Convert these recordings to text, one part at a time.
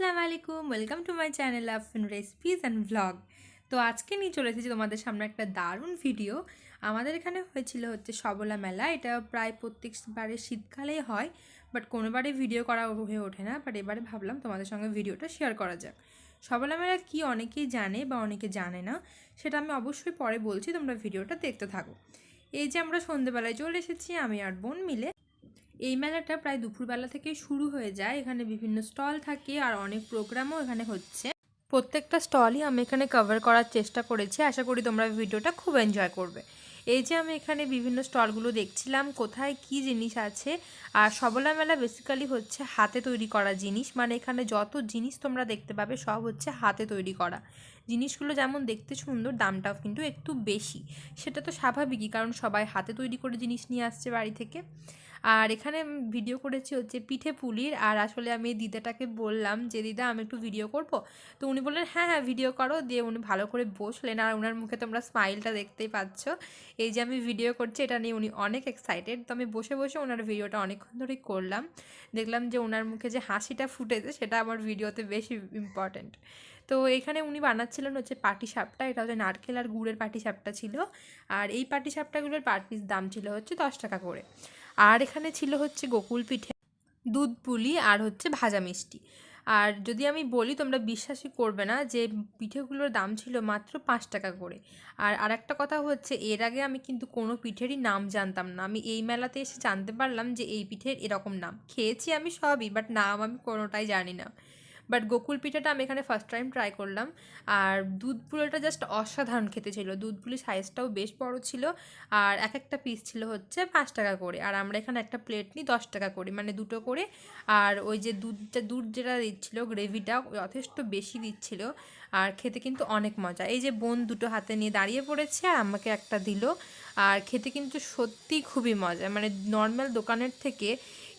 আসসালামু আলাইকুম welcome to my channel of recipes and vlog তো আজকে নিয়ে চলে এসেছি তোমাদের সামনে একটা দারুণ ভিডিও আমাদের এখানে হয়েছিল হচ্ছে সবলা মেলা, এটা প্রায় প্রত্যেকবারে শীতকালেই হয় বাট কোনোবারে ভিডিও করা হয়ে ওঠে না বাট এবারে ভাবলাম তোমাদের সঙ্গে ভিডিওটা শেয়ার করা যাক। সবলা মেলা কি অনেকেই জানে বা অনেকে জানে না, সেটা আমি অবশ্যই পরে বলছি, তোমরা ভিডিওটা দেখতে থাকো। এই যে আমরা সন্ধেবেলায় চলে এসেছি, আমি আর বোন মিলে। এই মেলাটা প্রায় দুপুরবেলা থেকে শুরু হয়ে যায়। এখানে বিভিন্ন স্টল থাকে আর অনেক প্রোগ্রামও এখানে হচ্ছে। প্রত্যেকটা স্টলই আমি এখানে কভার করার চেষ্টা করেছি। আশা করি তোমরা ভিডিওটা খুব এনজয় করবে। এই যে আমি এখানে বিভিন্ন স্টলগুলো দেখছিলাম, কোথায় কি জিনিস আছে? আর সবলা মেলা বেসিক্যালি হচ্ছে হাতে তৈরি করা জিনিস। মানে এখানে যত জিনিস তোমরা দেখতে পাবে সব হচ্ছে হাতে তৈরি করা। জিনিসগুলো যেমন দেখতে সুন্দর, দামটাও কিন্তু একটু বেশি। সেটা তো স্বাভাবিকই, কারণ সবাই হাতে তৈরি করে জিনিস নিয়ে আসছে বাড়ি থেকে। আর এখানে ভিডিও করেছি হচ্ছে পিঠে পুলির। আর আসলে আমি দিদাটাকে বললাম যে, দিদা, আমি একটু ভিডিও করব? তো উনি বললেন হ্যাঁ হ্যাঁ ভিডিও করো। দিয়ে উনি ভালো করে বসলেন। আর ওনার মুখে তোমরা স্মাইলটা দেখতেই পাচ্ছ। এই যে আমি ভিডিও করছি, এটা নিয়ে উনি অনেক এক্সাইটেড তো আমি বসে বসে ওনার ভিডিওটা অনেকক্ষণ ধরেই করলাম। দেখলাম যে ওনার মুখে যে হাসিটা ফুটেছে, সেটা আমার ভিডিওতে বেশি ইম্পর্ট্যান্ট তো এখানে উনি বানাচ্ছিলেন হচ্ছে পাটি সাপটা। এটা হচ্ছে নারকেল আর গুড়ের পাটি সাপটা ছিল। আর এই পাটি সাপটাগুলোর পার পিস দাম ছিল হচ্ছে দশ টাকা করে। আর এখানে ছিল হচ্ছে গোকুল পিঠে দুধ পুলি আর হচ্ছে ভাজা মিষ্টি। আর যদি আমি বলি তোমরা বিশ্বাসই করবে না যে পিঠেগুলোর দাম ছিল মাত্র পাঁচ টাকা করে। আর আর একটা কথা হচ্ছে, এর আগে আমি কিন্তু কোনো পিঠেরই নাম জানতাম না। আমি এই মেলাতে এসে জানতে পারলাম যে এই পিঠের এরকম নাম। খেয়েছি আমি সবই বাট নাম আমি কোনোটাই জানি না। বাট গোকুল পিঠাটা আমি এখানে ফার্স্ট টাইম ট্রাই করলাম। আর দুধ পুলিটা জাস্ট অসাধারণ খেতে ছিল। দুধ পুলি সাইজটাও বেশ বড় ছিল আর এক একটা পিস ছিল হচ্ছে পাঁচ টাকা করে। আর আমরা এখানে একটা প্লেট নিই দশ টাকা করে মানে দুটো করে। আর ওই যে দুধটা, দুধ যেটা দিচ্ছিল গ্রেভিটা যথেষ্ট বেশি দিচ্ছিল। আর খেতে কিন্তু অনেক মজা। এই যে বোন দুটো হাতে নিয়ে দাঁড়িয়ে পড়েছে আর আমাকে একটা দিল। আর খেতে কিন্তু সত্যি খুবই মজা। মানে নর্মাল দোকানের থেকে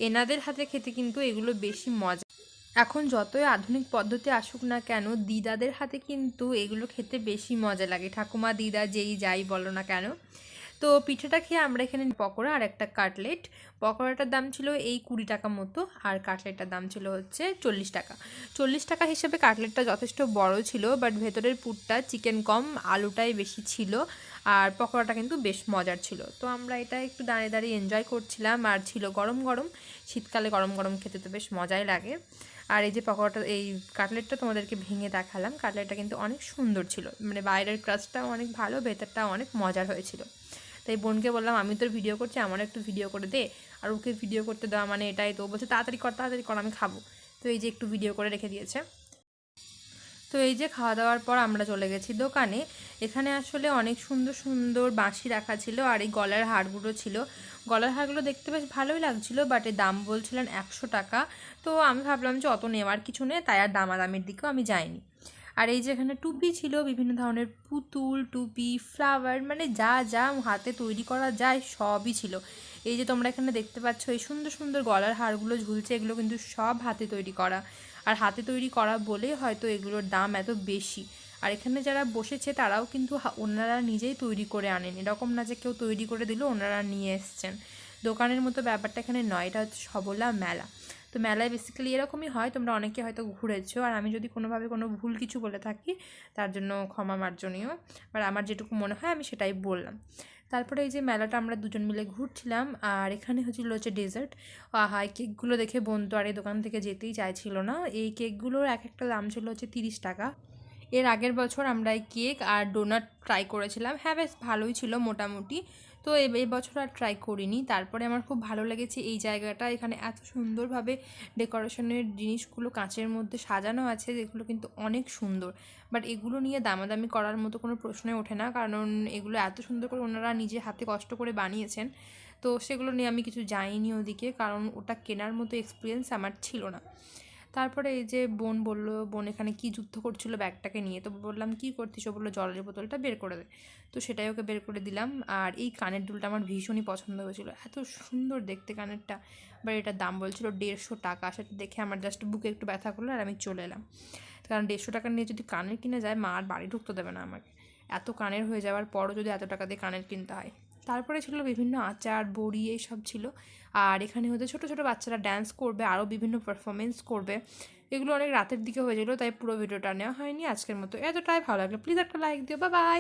এনাদের হাতে খেতে কিন্তু এগুলো বেশি মজা। এখন যতই আধুনিক পদ্ধতি আসুক না কেন, দিদাদের হাতে কিন্তু এগুলো খেতে বেশি মজা লাগে। ঠাকুমা, দিদা, যেই যাই বলো না কেন। তো পিঠাটা খেয়ে আমরা এখানে পকোড়া আর একটা কাটলেট। পকোড়াটার দাম ছিল এই কুড়ি টাকা মতো আর কাটলেটটার দাম ছিল হচ্ছে চল্লিশ টাকা। চল্লিশ টাকা হিসেবে কাটলেটটা যথেষ্ট বড় ছিল বাট ভেতরের পুরটা চিকেন কম, আলুটাই বেশি ছিল আর পকোড়াটা কিন্তু বেশ মজার ছিল। তো আমরা এটা একটু দাঁড়িয়ে দাঁড়িয়ে এনজয় করছিলাম আর ছিল গরম গরম। শীতকালে গরম গরম খেতে তো বেশ মজাই লাগে। আর এই যে পকোড়াটা, এই কাটলেটটা তোমাদেরকে ভেঙে দেখালাম। কাটলেটটা কিন্তু অনেক সুন্দর ছিল। মানে বাইরের ক্রাস্টটাও অনেক ভালো ভেতরটাও অনেক মজার হয়েছিল। তাই বোনকে বললাম, আমি তোর ভিডিও করছি, আমার একটু ভিডিও করে দে। আর ওকে ভিডিও করতে দেওয়া মানে এটাই তো। বলছে, তাড়াতাড়ি কর তাড়াতাড়ি কর, আমি খাব। তো এই যে একটু ভিডিও করে রেখে দিয়েছে। তো এই যে খাওয়া দাওয়ার পর আমরা চলে গেছি দোকানে। এখানে আসলে অনেক সুন্দর সুন্দর বাঁশি রাখা ছিল আর এই গলার হারগুলো ছিল। গলার হারগুলো দেখতে বেশ ভালোই লাগছিল বাট এর দাম বলছিলেন একশো টাকা। তো আমি ভাবলাম যে অত নেওয়ার কিছু নেই, তাই আর দামাদামির দিকেও আমি যাইনি। আর এই যে এখানে টুপি ছিল, বিভিন্ন ধরনের পুতুল, টুপি ফ্লাওয়ার মানে যা যা হাতে তৈরি করা যায় সবই ছিল। এই যে তোমরা এখানে দেখতে পাচ্ছ, এই সুন্দর সুন্দর গলার হারগুলো ঝুলছে, এগুলো কিন্তু সব হাতে তৈরি করা। আর হাতে তৈরি করা বলেই হয়তো এগুলোর দাম এত বেশি। আর এখানে যারা বসেছে তারাও কিন্তু ওনারা নিজেই তৈরি করে আনেন। এরকম না যে কেউ তৈরি করে দিল, ওনারা নিয়ে এসছেন। দোকানের মতো ব্যাপারটা এখানে নয়, এটা হচ্ছে সবলা মেলা। তো মেলায় বেসিক্যালি এরকমই হয়, তোমরা অনেকে হয়তো ঘুরেছো, আর আমি যদি কোনোভাবে কোনো ভুল কিছু বলে থাকি, তার জন্য ক্ষমা মার্জনীয়। আর আমার যেটুকু মনে হয়, আমি সেটাই বললাম। তারপরে এই যে মেলাটা আমরা দুজন মিলে ঘুরছিলাম, আর এখানে হচ্ছিল হচ্ছে ডেজার্ট আহা, এই কেকগুলো দেখে বোন তো আর এই দোকান থেকে যেতেই চাইছিল না। এই কেকগুলোর এক একটা দাম ছিল হচ্ছে তিরিশ টাকা। এর আগের বছর আমরা এই কেক আর ডোনাট ট্রাই করেছিলাম। হ্যাঁ বেশ ভালোই ছিল মোটামুটি। তো এই বছর আর ট্রাই করিনি। তারপরে আমার খুব ভালো লেগেছে এই জায়গাটা। এখানে এত সুন্দরভাবে ডেকোরেশনের জিনিসগুলো কাঁচের মধ্যে সাজানো আছে, যেগুলো কিন্তু অনেক সুন্দর। বাট এগুলো নিয়ে দামাদামি করার মতো কোনো প্রশ্নই ওঠে না, কারণ এগুলো এত সুন্দর করে ওনারা নিজে হাতে কষ্ট করে বানিয়েছেন। তো সেগুলো নিয়ে আমি কিছু যাইনি ওদিকে, কারণ ওটা কেনার মতো এক্সপিরিয়েন্স আমার ছিল না। তারপরে এই যে বোন বলল, বোন এখানে কি যুদ্ধ করছিল ব্যাগটাকে নিয়ে? তো বললাম, কি করতিস? ও বলল, জলের বোতলটা বের করে দে। তো সেটাই ওকে বের করে দিলাম। আর এই কানের দুলটা আমার ভীষণই পছন্দ হয়েছিল। এত সুন্দর দেখতে কানেরটা। বাট এটার দাম বলছিল দেড়শো টাকা। সেটা দেখে আমার জাস্ট বুকে একটু ব্যথা করল আর আমি চলে এলাম। কারণ দেড়শো টাকা নিয়ে যদি কানের কিনে যায়, মা আর বাড়ি ঢুকতে দেবে না আমাকে। এত কানের হয়ে যাওয়ার পরও যদি এত টাকা দিয়ে কানের কিনতে হয়। তারপরে ছিল বিভিন্ন আচার, বড়ি এইসব ছিল। আর এখানে হতে ছোট ছোট বাচ্চারা ড্যান্স করবে, আরও বিভিন্ন পারফরমেন্স করবে। এগুলো অনেক রাতের দিকে হয়েছিল তাই পুরো ভিডিওটা নেওয়া হয়নি। আজকের মতো এতটাই, ভালো লাগল প্লিজ একটা লাইক দিও। বা বাই